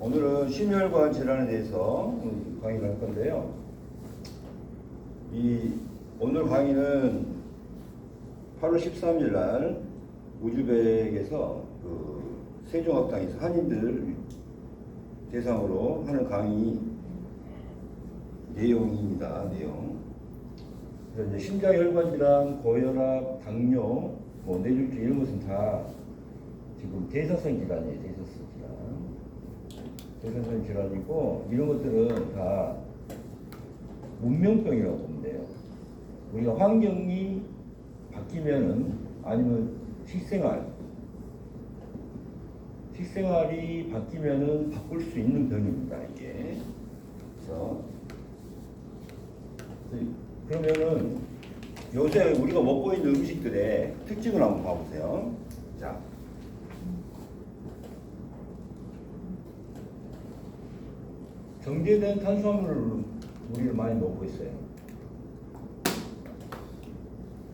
오늘은 심혈관 질환에 대해서 음, 강의를 할 건데요. 이 오늘 강의는 8월 13일 날 우즈벡에서 그 세종학당에서 한인들 대상으로 하는 강의 내용입니다. 내용. 그래서 이제 심장혈관 질환, 고혈압, 당뇨, 뭐 뇌졸중 이런 것은 다 지금 대사성 질환이에요. 대사성 질환. 대사성 질환이고 이런 것들은 다 문명병이라고 보면 돼요. 우리가 환경이 바뀌면은 아니면 식생활 식생활이 바뀌면은 바꿀 수 있는 병입니다. 이게 그래서 그러면은 요새 우리가 먹고 있는 음식들의 특징을 한번 봐보세요. 자. 정제된 탄수화물을 우리는 많이 먹고 있어요.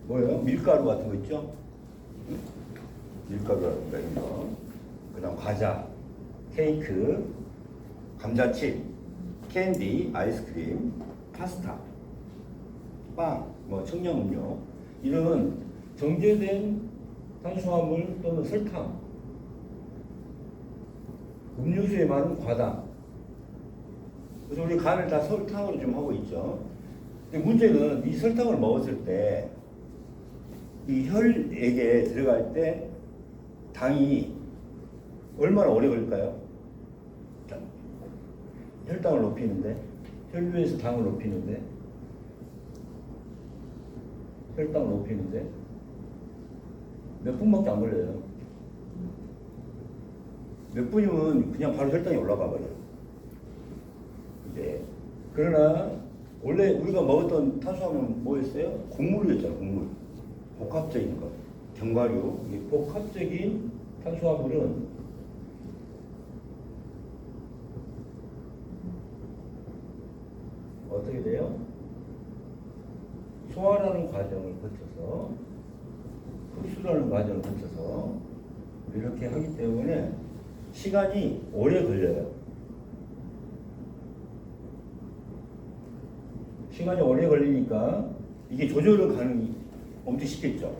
뭐예요? 밀가루 같은 거 있죠? 응? 밀가루라든가 이런 거. 그 다음 과자, 케이크, 감자칩, 캔디, 아이스크림, 파스타, 빵, 뭐 청량음료 이런 정제된 탄수화물 또는 설탕, 음료수에 많은 과당. 그래서 우리 간을 다 설탕으로 좀 하고 있죠. 근데 문제는 이 설탕을 먹었을 때 이 혈액에 들어갈 때 당이 얼마나 오래 걸릴까요? 자, 혈당을 높이는데 혈류에서 당을 높이는데 혈당을 높이는데 몇 분밖에 안 걸려요. 몇 분이면 그냥 바로 혈당이 올라가 버려요. 이제 그러나 원래 우리가 먹었던 탄수화물은 뭐였어요? 곡물이었잖아요. 곡물. 복합적인 것. 견과류. 이 복합적인 탄수화물은 어떻게 돼요? 소화라는 과정을 거쳐서 흡수라는 과정을 거쳐서 이렇게 하기 때문에 시간이 오래 걸려요. 시간이 오래 걸리니까 이게 조절을 가능이 엄청 쉽겠죠.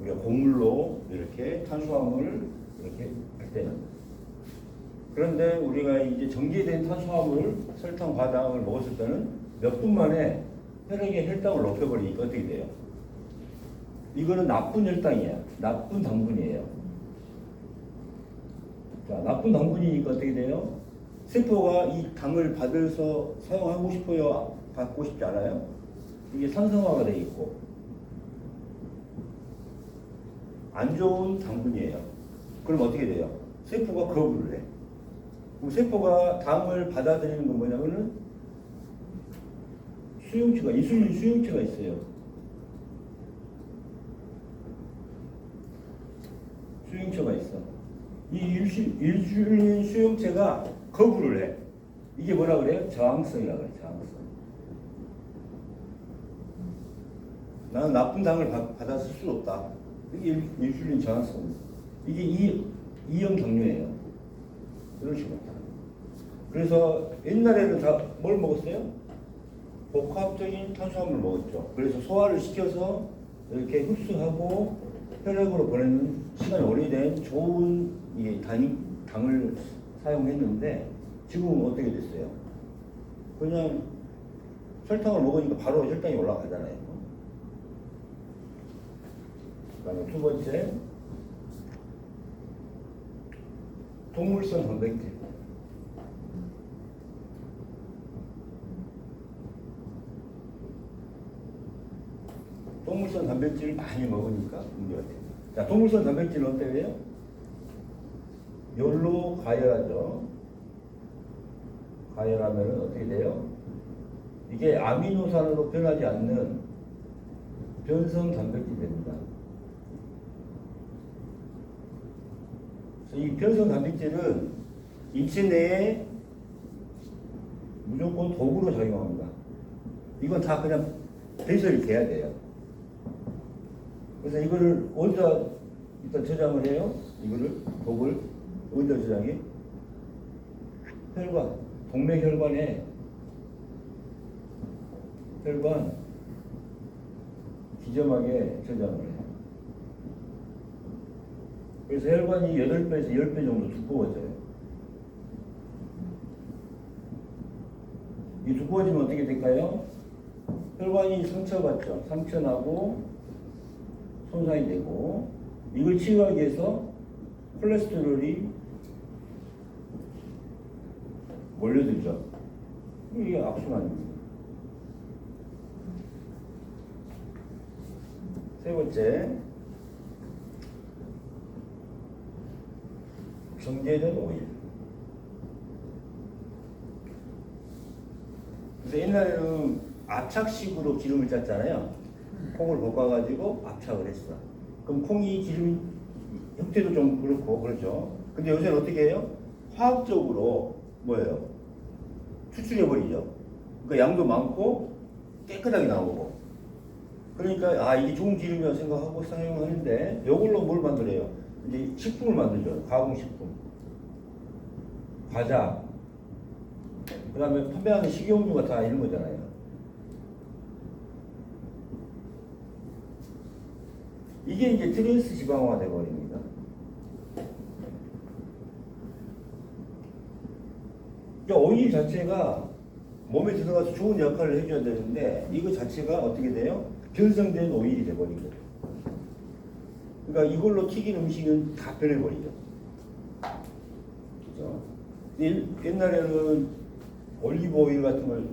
우리가 곡물로 이렇게 탄수화물을 이렇게 할 때는. 그런데 우리가 이제 정제된 탄수화물, 설탕, 과당을 먹었을 때는 몇 분 만에 혈액의 혈당을 높여버리니까 어떻게 돼요? 이거는 나쁜 혈당이야. 나쁜 당분이에요. 자, 나쁜 당분이니까 어떻게 돼요? 세포가 이 당을 받아서 사용하고 싶어요? 받고 싶지 않아요? 이게 산성화가 돼 있고 안 좋은 당분이에요. 그럼 어떻게 돼요? 세포가 거부를 해. 그럼 세포가 당을 받아들이는 건 뭐냐면은 수용체가 인슐린 수용체가 있어요. 수용체가 있어. 이 인슐- 인슐린 수용체가 거부를 해. 이게 뭐라 그래요? 저항성이라고 그래. 저항성. 나는 나쁜 당을 받, 받아 쓸수 없다. 이게 인- 인슐린 저항성. 이게 이, 이형 당뇨예요. 이런 식으로. 그래서 옛날에는 다 뭘 먹었어요? 복합적인 탄수화물을 먹었죠. 그래서 소화를 시켜서 이렇게 흡수하고 혈액으로 보내는 시간이 오래된 좋은 이 당, 당을 사용했는데 지금은 어떻게 됐어요? 그냥 설탕을 먹으니까 바로 혈당이 올라가잖아요. 그다음에 두 번째 동물성 단백질. 동물성 단백질을 많이 먹으니까 문제가 돼요. 자, 동물성 단백질은 어때요? 열로 가열하죠. 가열하면 어떻게 돼요? 이게 아미노산으로 변하지 않는 변성 단백질이 됩니다. 그래서 이 변성 단백질은 인체 내에 무조건 독으로 작용합니다. 이건 다 그냥 배설이 돼야 돼요. 그래서 이거를 어디다 일단 저장을 해요? 이거를 독을 어디다 저장해? 혈관, 동맥 혈관에 혈관 지점하게 저장을 해요. 그래서 혈관이 8배에서 10배 정도 두꺼워져요. 이 두꺼워지면 어떻게 될까요? 혈관이 상처받죠. 상처나고 손상이 되고 이걸 치유하기 위해서 콜레스테롤이 몰려들죠. 이게 악순환입니다. 세 번째, 정제된 오일. 그래서 옛날에는 압착식으로 기름을 짰잖아요. 콩을 볶아가지고 압착을 했어. 그럼 콩이 기름 형태도 좀 그렇고 그렇죠. 근데 요새는 어떻게 해요? 화학적으로 뭐예요? 추출해버리죠. 그러니까 양도 많고 깨끗하게 나오고. 그러니까 아 이게 좋은 기름이라 생각하고 사용하는데 이걸로 뭘 만들어요? 이제 식품을 만들죠. 가공식품. 과자. 그 다음에 판매하는 식용유가 다 이런 거잖아요. 이게 이제 트랜스 지방화가 돼버립니다. 그러니까 오일 자체가 몸에 들어가서 좋은 역할을 해줘야 되는데 이거 자체가 어떻게 돼요? 변성된 오일이 돼버린 거예요. 그러니까 이걸로 튀긴 음식은 다 변해버리죠. 그죠? 옛- 옛날에는 올리브 오일 같은 걸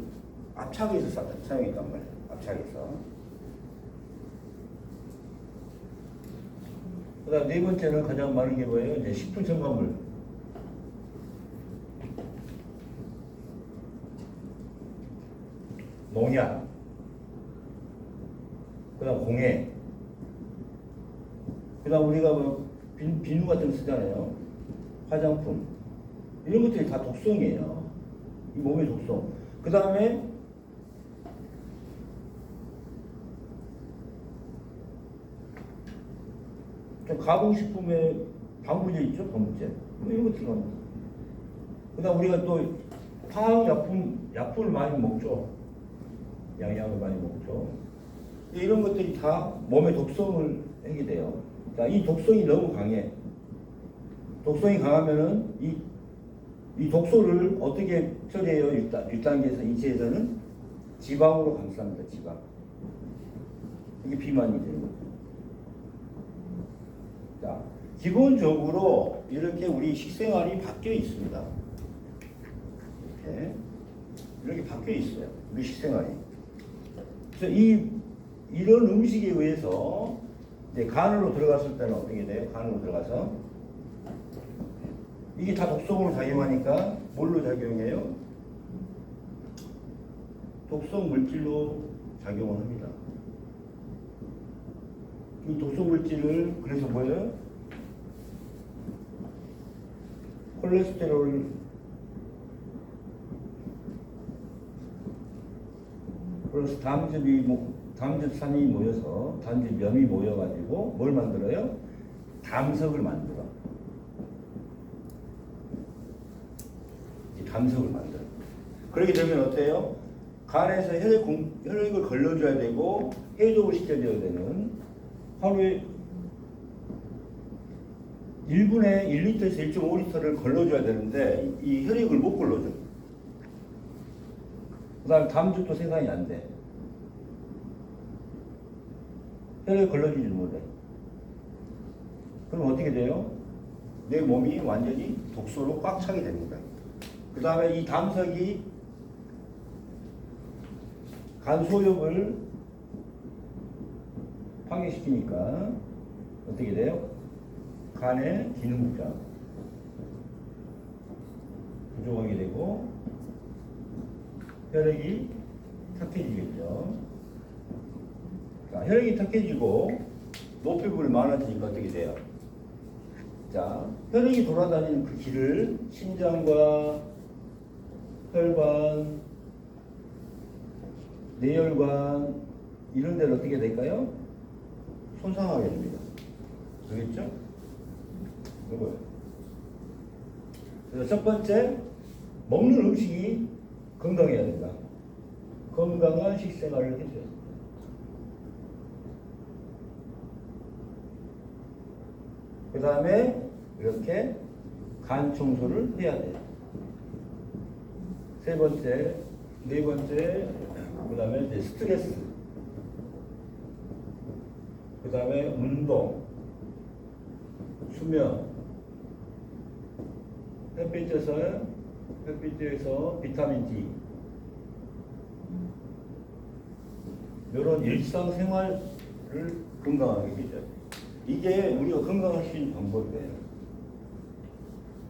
압착해서 사- 사용했단 말이에요. 압착해서. 그 다음 네 번째는 가장 많은 게 뭐예요? 이제 식품 첨가물. 농약. 그 다음 공해. 그 다음 우리가 뭐 비, 비누 같은 거 쓰잖아요. 화장품. 이런 것들이 다 독성이에요. 이 몸의 독성. 그 다음에 좀 가공식품에 방부제 있죠? 방부제. 뭐 이런 거 들어갑니다. 그 다음 우리가 또 화학약품, 약품을 많이 먹죠. 양약을 많이 먹죠. 이런 것들이 다 몸의 독성을 하게 돼요. 자, 이 독성이 너무 강해. 독성이 강하면은 이, 이 독소를 어떻게 처리해요? 1단, 1단계에서 인체에서는 지방으로 감쌉니다. 지방. 이게 비만이 되는 거죠. 자, 기본적으로 이렇게 우리 식생활이 바뀌어 있습니다. 이렇게. 이렇게 바뀌어 있어요. 우리 식생활이. 그래서 이, 이런 음식에 의해서 이제 간으로 들어갔을 때는 어떻게 돼요? 간으로 들어가서 이게 다 독성으로 작용하니까 뭘로 작용해요? 독성 물질로 작용을 합니다. 이 독성 물질을 그래서 뭐예요? 콜레스테롤 플러스 담즙이 모- 담즙산이 모여서 담즙염이 모여가지고 뭘 만들어요? 담석을 만들어. 이 담석을 만들어. 그렇게 되면 어때요? 간에서 혈액 공, 혈액을 걸러줘야 되고 해독을 시켜줘야 되는 하루에 1분에 1리터에서 1.5리터를 걸러줘야 되는데 이 혈액을 못 걸러줘. 그 다음에 담즙도 생산이 안 돼. 혈액 걸러주지 못해. 그럼 어떻게 돼요? 내 몸이 완전히 독소로 꽉 차게 됩니다. 그 다음에 이 담석이 간 소욕을 파괴시키니까 어떻게 돼요? 간의 기능장 부족하게 되고 혈액이 탁해지겠죠. 자, 혈액이 탁해지고 노폐물이 많아지니까 어떻게 돼요? 자, 혈액이 돌아다니는 그 길을 심장과 혈관, 뇌혈관 이런 데를 어떻게 될까요? 손상하게 됩니다. 알겠죠? 이거요. 그래서 첫 번째 먹는 음식이 건강해야 된다. 건강한 식생활을 해줘야 된다. 그 다음에 이렇게 간 청소를 해야 돼요. 세 번째, 네 번째, 그 다음에 이제 스트레스. 그 다음에 운동, 수면, 햇빛에서, 햇빛에서 비타민 D. 이런 일상생활을 건강하게 돼. 이게 우리가 건강할 수 있는 방법이에요.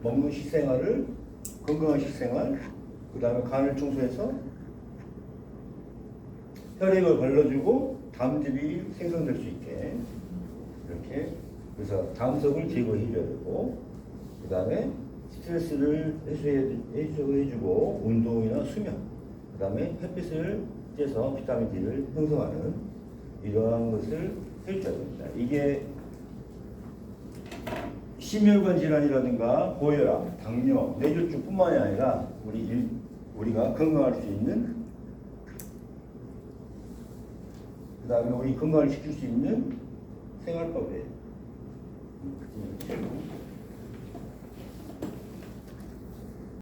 먹는 식생활을, 건강한 식생활, 그 다음에 간을 청소해서 혈액을 걸러주고 담즙이 생성될 수 있게 이렇게 그래서 담석을 제거해줘야 되고 그 다음에 스트레스를 해소해, 해소해주고 운동이나 수면 그 다음에 햇빛을 쬐서 비타민 D를 형성하는 이러한 것을 해줘야 됩니다. 이게 심혈관 질환이라든가 고혈압, 당뇨, 뇌졸중뿐만이 아니라 우리 일, 우리가 건강할 수 있는 그 다음에 우리 건강을 지킬 수 있는 생활법이에요.